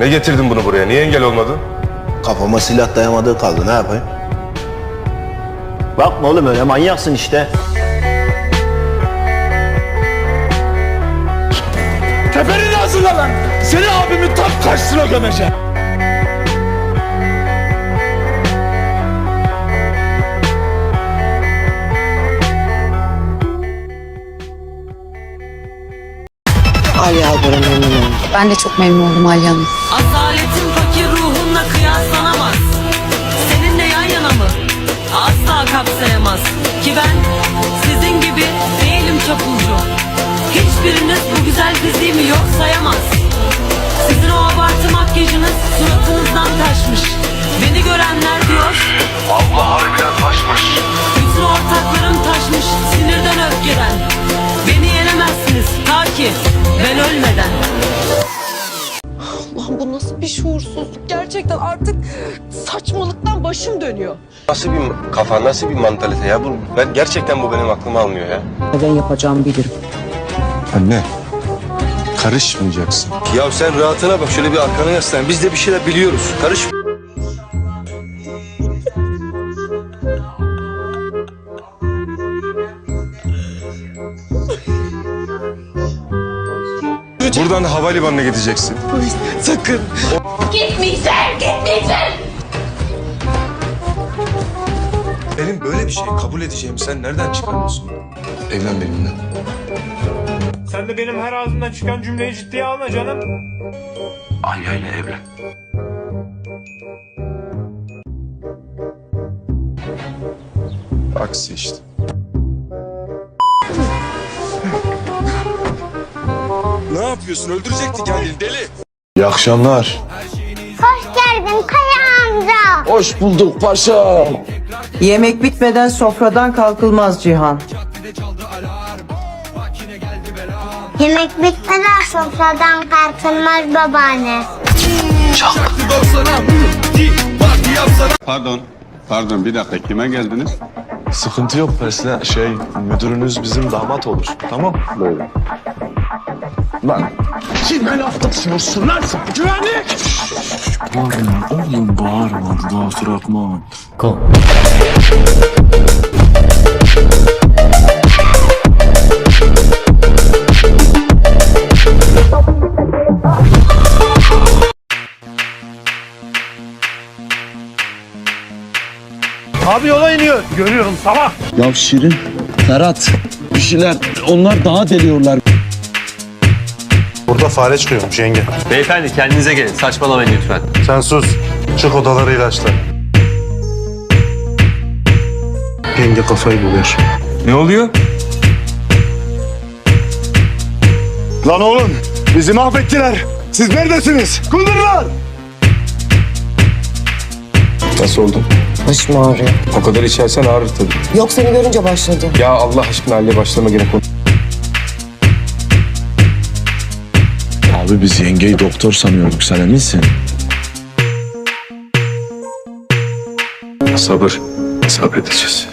Ne getirdin bunu buraya? Niye engel olmadın? Kafama silah dayamadığı kaldı ne yapayım? Bakma oğlum öyle manyaksın işte. Teperini hazırla lan. Seni abimin tam karşısına gömeceğim. Ben de çok memnun oldum Alya Hanım. Asaletin fakir ruhunla kıyaslanamaz. Seninle yan yana mı? Asla kapsayamaz. Ki ben sizin gibi değilim çapulcu. Hiçbiriniz bu güzel fiziğimi yok sayamaz. Sizin o abartı makyajınız suratınızdan taşmış. Beni görenler diyor. Allah harbiden bir şuursuzluk? Gerçekten artık saçmalıktan başım dönüyor. Nasıl bir kafa, nasıl bir mantalite ya? Bu, ben gerçekten bu benim aklımı almıyor ya. Neden yapacağımı bilirim. Anne, karışmayacaksın. Ya sen rahatına bak. Şöyle bir arkana yaslan. Biz de bir şeyler biliyoruz. Karış. Buradan da havalimanına gideceksin. Sakın. Benim böyle bir şeyi kabul edeceğimi sen nereden çıkarıyorsun? Evlen benimle. Sen de benim her ağzımdan çıkan cümleyi ciddiye alma canım. Alya ile evlen. Aksi işte. Ne yapıyorsun? Öldürecekti kendini deli. İyi akşamlar. Hoş geldin Kaya amca. Hoş bulduk paşa. Yemek bitmeden sofradan kalkılmaz Cihan. Yemek bitmeden sofradan kalkılmaz babaanne. Pardon. Pardon bir dakika kime geldiniz? Sıkıntı yok Persine. Şey, müdürünüz bizim damat olur. Tamam Böyle. Lan. Kime laf taşıyorsun lan sen? Güvenlik! Oğlum bağırma. Daha bırakma. Abi yola iniyor. Görüyorum sabah. Ya Şirin, Ferhat bir şeyler onlar daha deliyorlar. Burada fare çıkıyormuş yenge. Beyefendi kendinize gelin. Saçmalamayın lütfen. Sen sus. Çık odaları ilaçla. Yenge kafayı buluyor. Ne oluyor? Lan oğlum bizi mahvettiler. Siz neredesiniz? Kundurlar! Nasıl oldun? Başım ağrıyor. O kadar içersen ağrır tabii. Yok seni görünce başladı. Ya Allah aşkına halle başlama gene konu. Abi biz yengeyi doktor sanıyorduk sen eminsin. Sabır. Sabredeceğiz.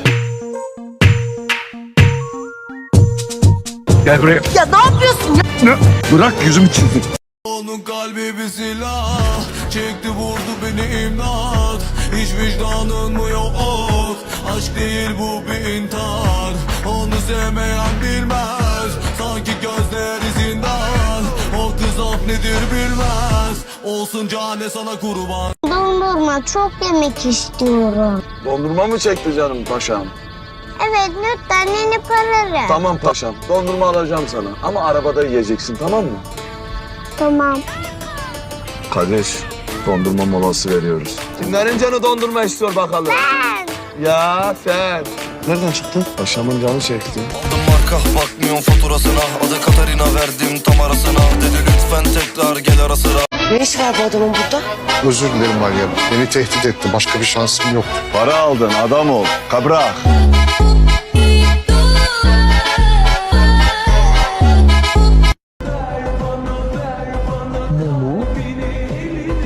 Gel buraya. Ya ne yapıyorsun ya? Bırak yüzümü çizdim. Onun kalbi bir silah Çekti vurdu beni imdat Hiç vicdanın mı yok Aşk değil bu bir intihar Onu sevmeyen nedir bilmez Olsun cane sana kurban Dondurma çok yemek istiyorum. Dondurma mı çekti canım paşam? Evet lütfen yeni pararım. Tamam paşam. Dondurma alacağım sana. Ama arabada yiyeceksin tamam mı? Tamam. Kardeş, dondurma molası veriyoruz. Kimlerin canı dondurma istiyor bakalım? Ya sen. Nereden çıktı? Paşamın canı çekti. Aldım marka bakmıyorum faturasına Adı Katarina verdim tam arasına Dedi lütfen tekrar gel ara sıra Ne iş var bu adamın burada? Özür dilerim Meryem. Beni tehdit etti. Başka bir şansım yok. Para aldın adam ol. Kabrak.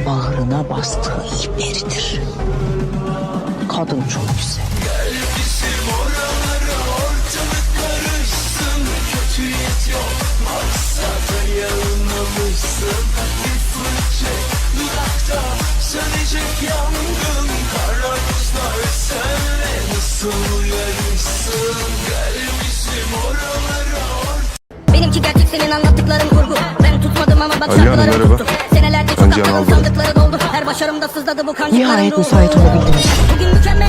Bağrına bastığı iberidir. Kadın çok güzel. Senin anlattıkların kurgu Ben tutmadım ama bak şarkılarım merhaba. tuttu aptalım Aldıran. sandıkları doldu Her başarımda sızladı bu kancıkların Nihayet ruhu müsait olabildiniz. Bugün mükemmelim beyler